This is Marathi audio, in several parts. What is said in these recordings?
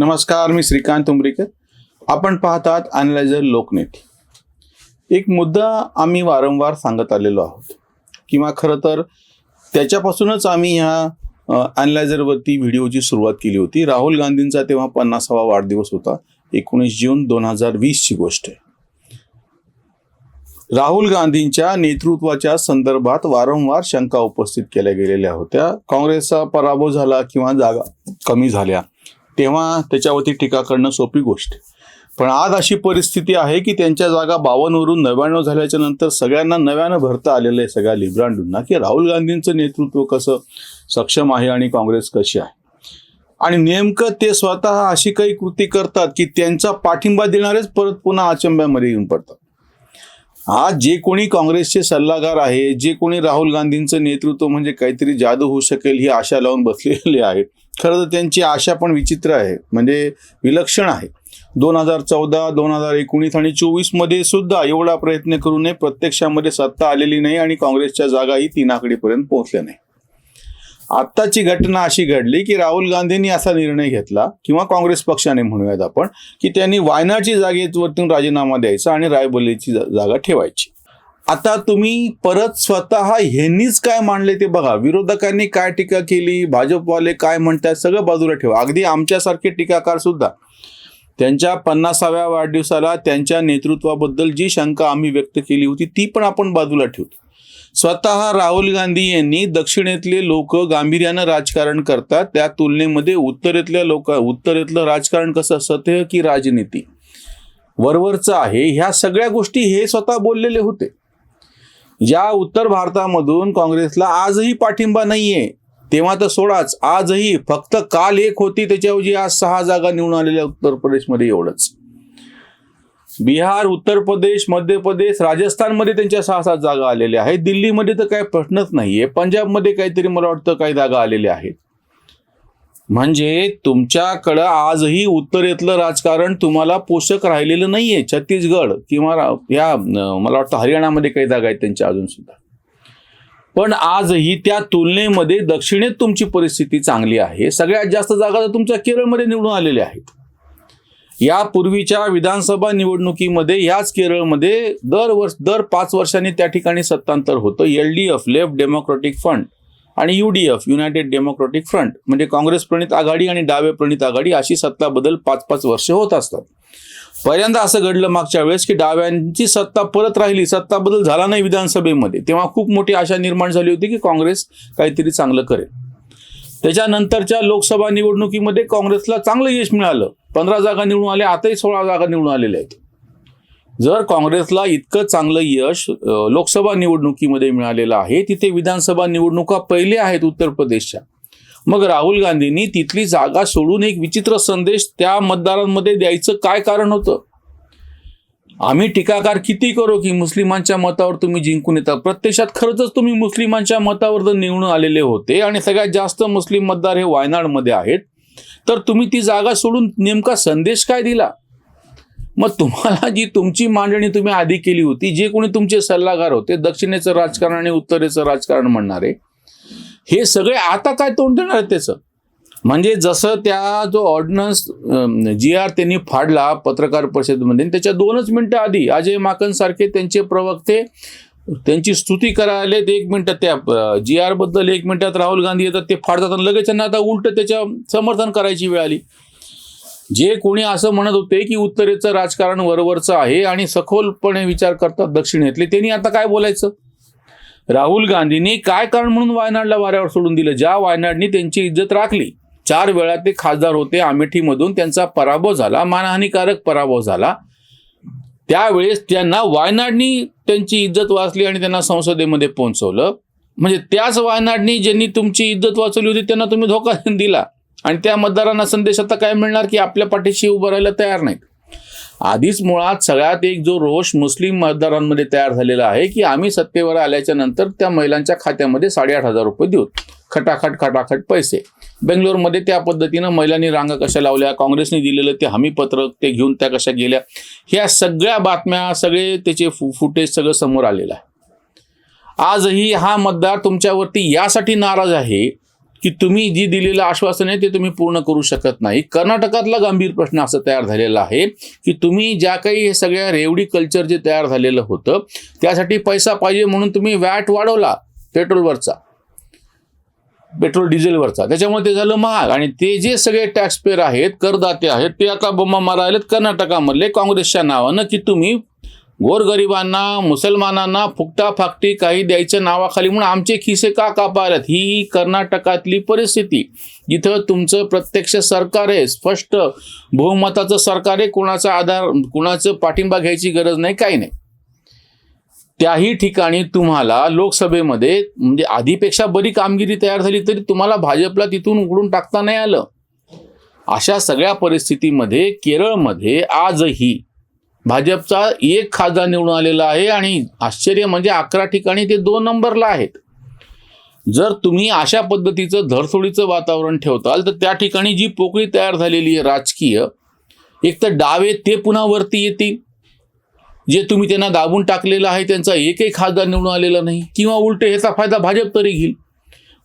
नमस्कार मी श्रीकांत उमरीकर. आपण पाहतात अनलायझर लोकनेट. एक मुद्दा आम्ही वारंवार सांगत आलेलो आहोत. किंवा खरं तर त्याच्यापासूनच आम्ही ह्या अनलायझरवरती व्हिडिओची सुरुवात केली होती. राहुल गांधींचा तेव्हा पन्नासावा वाढदिवस होता. एकोणीस जून दोन हजार वीसची गोष्ट आहे. राहुल गांधींच्या नेतृत्वाच्या संदर्भात वारंवार शंका उपस्थित केल्या गेलेल्या होत्या. काँग्रेसचा पराभव झाला किंवा जागा कमी झाल्या. तेव्हा त्याच्यावरती टीका करणं सोपी गोष्ट आहे. पण आज अशी परिस्थिती आहे की त्यांच्या जागा बावन्नवरून नव्याण्णव झाल्याच्यानंतर सगळ्यांना नव्यानं भरता आलेलं आहे सगळ्या लिब्रांडूंना की राहुल गांधींचं नेतृत्व कसं सक्षम आहे आणि काँग्रेस कशी आहे आणि नेमकं ते स्वतः अशी काही कृती करतात की त्यांचा पाठिंबा देणारेच परत पुन्हा अचंब्यामध्ये येऊन पडतात आज जे कोणी काँग्रेसचे सल्लागार आहे जे कोणी राहुल गांधींचं नेतृत्व म्हणजे काहीतरी जादू होऊ शकेल ही आशा लावून बसलेले आहेत खरं तर त्यांची आशा पण विचित्र आहे. म्हणजे विलक्षण आहे. दोन हजार चौदा दोन हजार एकोणीस आणि चोवीसमध्ये सुद्धा एवढा प्रयत्न करूनही प्रत्यक्षामध्ये सत्ता आलेली नाही आणि काँग्रेसच्या जागाही तीन आकडीपर्यंत पोहोचल्या नाही. आत्ताची घटना अशी घडली की राहुल गांधींनी असा निर्णय घेतला किंवा काँग्रेस पक्षाने म्हणूयात आपण की त्यांनी वायनाडची जागेवरतून राजीनामा द्यायचा आणि रायबरेलीची जागा ठेवायची. आता तुम्ही परत स्वतः ह्यांनीच काय मांडले ते बघा. विरोधकांनी काय टीका केली? भाजपवाले काय म्हणतात सगळं बाजूला ठेवा. अगदी आमच्यासारखे टीकाकार सुद्धा त्यांच्या पन्नासाव्या वाढदिवसाला त्यांच्या नेतृत्वाबद्दल जी शंका आम्ही व्यक्त केली होती ती पण आपण बाजूला ठेवतो. स्वतः राहुल गांधी यांनी दक्षिणेतले लोक गांभीर्यानं राजकारण करतात. त्या तुलनेमध्ये उत्तरेतल्या लोक उत्तरेतलं राजकारण कसं? सत्य की राजनीती? वरवरचं आहे. ह्या सगळ्या गोष्टी हे स्वतः बोललेले होते. ज्या उत्तर भारतामधून काँग्रेसला आजही पाठिंबा नाहीये तेव्हा तर सोडाच. आजही फक्त काल एक होती त्याच्याऐवजी आज सहा जागा निवडून आलेल्या उत्तर प्रदेशमध्ये एवढंच. बिहार उत्तर प्रदेश मध्य प्रदेश राजस्थानमध्ये त्यांच्या सहा सात जागा आलेल्या आहेत. दिल्लीमध्ये तर काही प्रश्नच नाहीये. पंजाबमध्ये काहीतरी मला वाटतं काही जागा आलेल्या आहेत. म्हणजे तुमच्याकडं आजही उत्तरेतलं राजकारण तुम्हाला पोषक राहिलेलं नाहीये. छत्तीसगड किंवा या मला वाटतं हरियाणामध्ये काही जागा आहेत त्यांच्या अजून सुद्धा. पण आजही त्या तुलनेमध्ये दक्षिणेत तुमची परिस्थिती चांगली आहे. सगळ्यात जास्त जागा तर तुमच्या केरळमध्ये निवडून आलेल्या आहेत. यापूर्वीच्या विधानसभा निवडणुकीमध्ये याच केरळमध्ये दर वर्ष दर पाच वर्षांनी त्या ठिकाणी सत्तांतर होतं. L D F left democratic front आणि U D F united democratic front म्हणजे काँग्रेस प्रणित आघाडी आणि डावे प्रणित आघाडी अशी सत्ता बदल पाच पाच वर्ष होत असतात. पहिल्यांदा असं घडलं मागच्या वेळेस की डाव्यांची सत्ता परत राहिली सत्ता बदल झाला नाही विधानसभेमध्ये. तेव्हा खूप मोठी आशा निर्माण झाली होती की काँग्रेस काहीतरी चांगलं करेल. त्याच्यानंतरच्या लोकसभा निवडणुकीमध्ये काँग्रेसला चांगलं यश मिळालं. पंधरा जागा निवडून आल्या आताही सोळा जागा निवडून आलेल्या आहेत. जर काँग्रेसला इतकं चांगलं यश लोकसभा निवडणुकीमध्ये मिळालेलं आहे तिथे विधानसभा निवडणुका पहिले आहेत उत्तर प्रदेशच्या. मग राहुल गांधींनी तिथली जागा सोडून एक विचित्र संदेश त्या मतदारांमध्ये द्यायचं काय कारण होतं? आम्ही टीकाकार किती करू की मुस्लिमांच्या मतावर तुम्ही जिंकून येता? प्रत्यक्षात खरंच तुम्ही मुस्लिमांच्या मतावर जर निवडून आलेले होते आणि सगळ्यात जास्त मुस्लिम मतदार हे वायनाडमध्ये आहेत तर तुम्ही ती जागा सोडून नेमका संदेश काय दिला? मग तुम्हाला जी तुमची मांडणी तुम्ही आधी केली होती जे कोणी तुमचे सल्लागार होते दक्षिणेचं राजकारण आणि उत्तरेचं राजकारण म्हणणारे हे सगळे आता काय तोंड देणार त्याचं म्हणजे जसं त्या जो ऑर्डिनन्स जी आर त्यांनी फाडला पत्रकार परिषदेमध्ये त्याच्या दोनच मिनिटं आधी अजय माकन सारखे त्यांचे प्रवक्ते त्यांची स्तुती करायला एक मिनिटात त्या जी आरबद्दल एक मिनिटात राहुल गांधी येतात ते फाडतात आणि लगेच त्यांना आता उलट त्याच्या समर्थन करायची वेळ आली. जे कोणी असं म्हणत होते की उत्तरेचं राजकारण वरवरचं आहे आणि सखोलपणे विचार करतात दक्षिणेतले त्यांनी आता काय बोलायचं? राहुल गांधींनी काय कारण म्हणून वायनाडला वाऱ्यावर सोडून दिलं? ज्या वायनाडनी त्यांची इज्जत राखली चार वेळा ते खासदार होते अमेठीमधून त्यांचा पराभव झाला मानहानीकारक पराभव झाला. त्यावेळेस त्यांना वायनाडनी त्यांची इज्जत वाचली आणि त्यांना संसदेमध्ये पोहोचवलं. म्हणजे त्याच वायनाडनी ज्यांनी तुमची इज्जत वाचवली होती त्यांना तुम्ही धोका दिला. आणि त्या मतदारांना संदेश आता काय मिळणार की आपल्या पाठीशी उभं राहायला तयार नाहीत? आधीच मुळात सगळ्यात एक जो रोष मुस्लिम मतदारांमध्ये तयार झालेला आहे की आम्ही सत्तेवर आल्याच्यानंतर त्या महिलांच्या खात्यामध्ये साडेआठ हजार रुपये देऊ. खटाखट खटाखट पैसे. बेंगलोरमध्ये त्या पद्धतीनं महिलांनी रांगा कशा लावल्या काँग्रेसने दिलेलं ते हमीपत्रक ते घेऊन त्या कशा गेल्या ह्या सगळ्या बातम्या सगळे त्याचे फु फुटेज सगळं समोर आलेलं आहे. आजही हा मतदार तुमच्यावरती यासाठी नाराज आहे की तुम्ही जी दिलेलं आश्वासन आहे ते तुम्ही पूर्ण करू शकत नाही. कर्नाटकातला गंभीर प्रश्न असं तयार झालेला आहे की तुम्ही ज्या काही हे सगळ्या रेवडी कल्चर जे तयार झालेलं होतं त्यासाठी पैसा पाहिजे म्हणून तुम्ही वॅट वाढवला पेट्रोलवरचा. पेट्रोल डिझेलवरचा. त्याच्यामुळे ते झालं महाग. आणि ते जे सगळे टॅक्स पेअर आहेत करदाते आहेत ते आता बोंबा मारायलेत कर्नाटकामधले काँग्रेसच्या नावानं की तुम्ही गोरगरिबांना मुसलमानांना फुकटा फाकटी काही द्यायच्या नावाखाली म्हणून आमचे खिसे का कापायलात? ही कर्नाटकातली परिस्थिती. जिथं तुमचं प्रत्यक्ष सरकार आहे स्पष्ट बहुमताचं सरकार आहे कोणाचा आधार कुणाचं पाठिंबा घ्यायची गरज नाही काही नाही. त्याही ठिकाणी तुम्हाला लोकसभेमध्ये म्हणजे आधीपेक्षा बरी कामगिरी तयार झाली तरी तुम्हाला भाजपला तिथून उघडून टाकता नाही आलं. अशा सगळ्या परिस्थितीमध्ये केरळमध्ये आजही भाजपचा एक खासदार निवडून आलेला आहे आणि आश्चर्य म्हणजे अकरा ठिकाणी ते दोन नंबरला आहेत. जर तुम्ही अशा पद्धतीचं धरसोडीचं वातावरण ठेवताल तर त्या ठिकाणी जी पोकळी तयार झालेली आहे राजकीय एक तर डावे ते पुन्हा वरती येतील. जे तुम्ही त्यांना दाबून टाकलेलं आहे त्यांचा एकही खासदार निवडून आलेला नाही. किंवा उलटे ह्याचा फायदा भाजप तरी घेईल.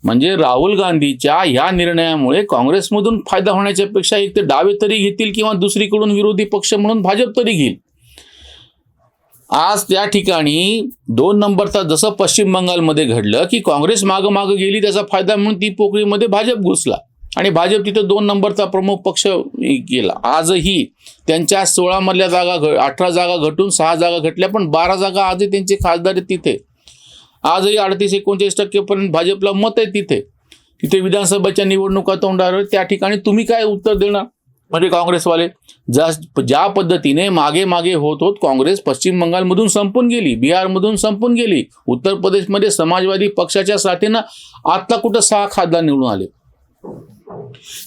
म्हणजे राहुल गांधीच्या ह्या निर्णयामुळे काँग्रेसमधून फायदा होण्याच्या पेक्षा एक तर डावे तरी घेतील किंवा दुसरीकडून विरोधी पक्ष म्हणून भाजप तरी घेईल. आज त्या ठिकाणी दोन नंबरचा जसं पश्चिम बंगालमध्ये घडलं की काँग्रेस मागं मागं गेली त्याचा फायदा म्हणून ती पोकळीमध्ये भाजप घुसला. आणि भाजप तिथं दोन नंबरचा प्रमुख पक्ष गेला. आजही त्यांच्या सोळा मधल्या जागा घ अठरा जागा घटून सहा जागा घटल्या पण बारा जागा आजही त्यांचे खासदार आहेत तिथे. आजही अडतीस एकोणचाळीस टक्केपर्यंत भाजपला मत आहे तिथे. तिथे विधानसभेच्या निवडणुका तोंडावर त्या ठिकाणी तुम्ही काय उत्तर देणार? म्हणजे काँग्रेसवाले. ज्या ज्या पद्धतीने मागे मागे होत होत काँग्रेस पश्चिम बंगालमधून संपून गेली बिहारमधून संपून गेली उत्तर प्रदेशमध्ये समाजवादी पक्षाच्या साथीनं आता कुठं सहा खासदार निवडून आले?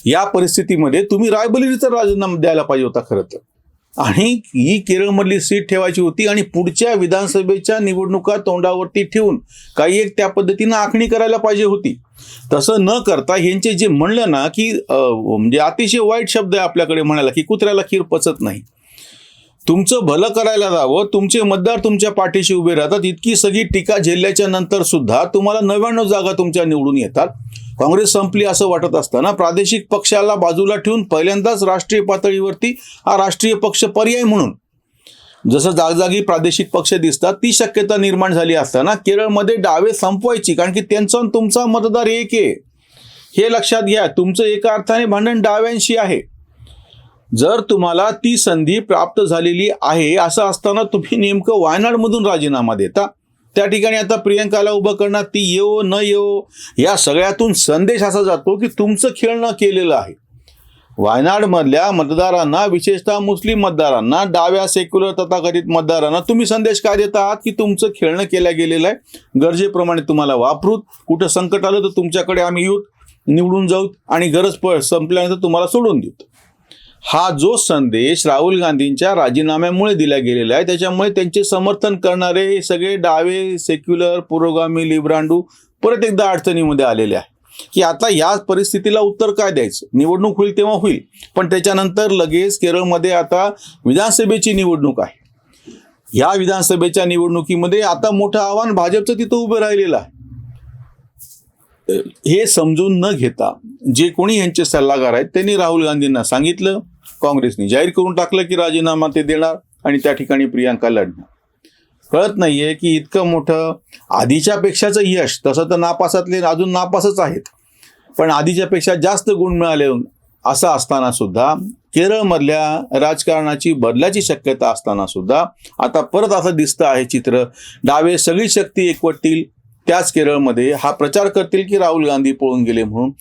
या परिस्थितीमध्ये तुम्ही रायबरेलीचा राजीनामा द्यायला पाहिजे होता खरं तर. आणि ही केरळमधली सीट ठेवायची होती आणि पुढच्या विधानसभेच्या निवडणुका तोंडावरती ठेवून काही एक त्या पद्धतीनं आखणी करायला पाहिजे होती. तसं न करता ह्यांचे जे म्हणलं ना की म्हणजे अतिशय वाईट शब्द आहे आपल्याकडे म्हणायला की कुत्र्याला खीर पचत नाही. तुमचं भलं करायला जावं तुमचे मतदार तुमच्या पाठीशी उभे राहतात इतकी सगळी टीका झेलल्याच्या नंतर सुद्धा तुम्हाला नव्याण्णव जागा तुमच्या निवडून येतात. काँग्रेस संपली असं वाटत असताना प्रादेशिक पक्षाला बाजूला ठेवून पहिल्यांदाच राष्ट्रीय पातळीवरती हा राष्ट्रीय पक्ष पर्याय म्हणून जसं जागजागी प्रादेशिक पक्ष दिसतात ती शक्यता निर्माण झाली असताना केरळमध्ये डावे संपवायची कारण की त्यांचा आणि तुमचा मतदार एक आहे. हे लक्षात घ्या तुमचं एका अर्थाने भांडण डाव्यांशी आहे. जर तुम्हाला ती संधी प्राप्त झालेली आहे असं असताना तुम्ही नेमकं वायनाडमधून राजीनामा देता त्या ठिकाणी आता प्रियंकाला उभं करणार ती येवो न येवो या सगळ्यातून संदेश असा जातो की तुमचं खेळणं केलेलं आहे. वायनाडमधल्या मतदारांना विशेषतः मुस्लिम मतदारांना डाव्या सेक्युलर तथाकथित मतदारांना तुम्ही संदेश काय देत आहात की तुमचं खेळणं केलं गेलेलं आहे? गरजेप्रमाणे तुम्हाला वापरूत. कुठं संकट आलं तर तुमच्याकडे आम्ही येऊत निवडून जाऊत आणि गरज प संपल्यानंतर तुम्हाला सोडून देऊत हा जो संदेश राहुल गांधींच्या राजीनाम्यामुळे दिला गेलेला आहे त्याच्यामुळे त्यांचे समर्थन करणारे हे सगळे डावे सेक्युलर पुरोगामी लिब्रांडू परत एकदा अडचणीमध्ये आलेले आहे. की आता या परिस्थितीला उत्तर काय द्यायचं? निवडणूक होईल तेव्हा होईल. पण त्याच्यानंतर लगेच केरळमध्ये आता विधानसभेची निवडणूक आहे. या विधानसभेच्या निवडणुकीमध्ये आता मोठं आव्हान भाजपचं तिथं उभं राहिलेलं आहे. हे समजून न घेता जे कोणी यांचे सल्लागार आहेत त्यांनी राहुल गांधींना सांगितलं काँग्रेसने जाहीर करून टाकलं की राजीनामा ते देणार आणि त्या ठिकाणी प्रियांका लढणार. कळत नाहीये की इतकं मोठं आधीच्या पेक्षाचं यश तसं तर नापासातले अजून नापासच आहेत. पण आधीच्या पेक्षा जास्त गुण मिळाले असं असताना सुद्धा केरळमधल्या राजकारणाची बदलाची शक्यता असताना सुद्धा आता परत असं दिसतं आहे चित्र डावे सगळी शक्ती एकवटतील त्याच केरळमध्ये हा प्रचार करतील की राहुल गांधी पळून गेले म्हणून.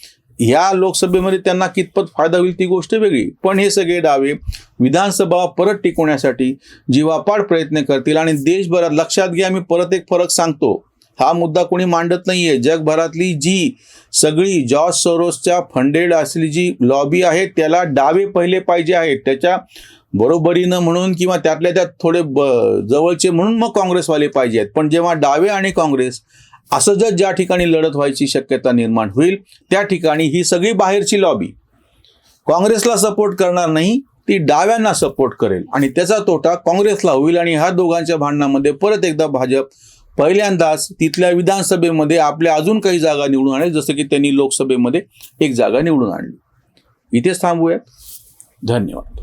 या लोकसभेमध्ये त्यांना कितपत फायदा होईल ती गोष्ट वेगळी. पण हे सगळे डावे विधानसभा परत टिकवण्यासाठी जीवापाड प्रयत्न करतील आणि देशभरात लक्षात घ्या मी परत एक फरक सांगतो. हा मुद्दा कोणी मांडत नाहीये. जगभरातली जी सगळी जॉर्ज सोरोसच्या फंडेड असलेली जी लॉबी आहे त्याला डावे पहिले पाहिजे आहेत. त्याच्या बरोबरीनं म्हणून किंवा त्यातल्या त्यात थोडे ब जवळचे म्हणून मग काँग्रेसवाले पाहिजे आहेत. पण जेव्हा डावे आणि काँग्रेस असं जर ज्या ठिकाणी लढत व्हायची शक्यता निर्माण होईल त्या ठिकाणी ही सगळी बाहेरची लॉबी काँग्रेसला सपोर्ट करणार नाही ती डाव्यांना सपोर्ट करेल. आणि त्याचा तोटा काँग्रेसला होईल आणि ह्या दोघांच्या भांडणामध्ये परत एकदा भाजप पहिल्यांदाच तिथल्या विधानसभेमध्ये आपल्या अजून काही जागा निवडून आणले जसं की त्यांनी लोकसभेमध्ये एक जागा निवडून आणली. इथेच थांबूयात. धन्यवाद.